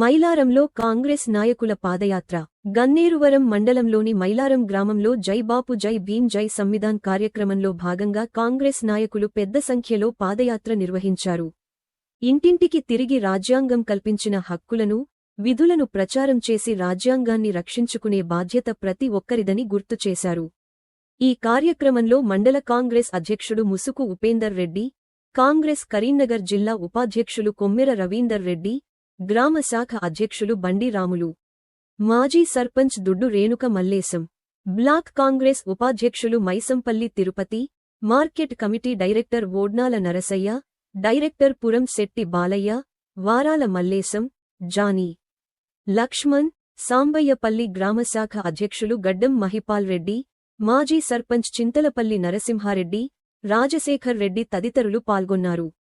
మైలారంలో కాంగ్రెస్ నాయకుల పాదయాత్ర. గన్నేరువరం మండలంలోని మైలారం గ్రామంలో జై బాపు జై భీం జై సంవిధాన్ కార్యక్రమంలో భాగంగా కాంగ్రెస్ నాయకులు పెద్ద సంఖ్యలో పాదయాత్ర నిర్వహించారు. ఇంటింటికి తిరిగి రాజ్యాంగం కల్పించిన హక్కులను విధులను ప్రచారం చేసి రాజ్యాంగాన్ని రక్షించుకునే బాధ్యత ప్రతి ఒక్కరిదని గుర్తు చేశారు. ఈ కార్యక్రమంలో మండల కాంగ్రెస్ అధ్యక్షుడు ముసుకు ఉపేందర్ రెడ్డి కాంగ్రెస్ కరీంనగర్ జిల్లా ఉపాధ్యక్షులు కొమ్మెర రవీందర్ రెడ్డి గ్రామ శాఖ అధ్యక్షులు బండి రాములు. మాజీ సర్పంచ్ దుడ్డు రేణుక మల్లేశం. బ్లాక్ కాంగ్రెస్ ఉపాధ్యక్షులు Maisampalli Tirupati. Market committee director Odnala Narasayya. Director Puram Shetti Balayya. Varala Mallesham. Johnny. Laxman. Sambayyapalli గ్రామశాఖ అధ్యక్షులు గడ్డం మహిపాల్ రెడ్డి. మాజీ సర్పంచ్ చింతలపల్లి నరసింహారెడ్డి. రాజశేఖర్ రెడ్డి తదితరులు పాల్గొన్నారు.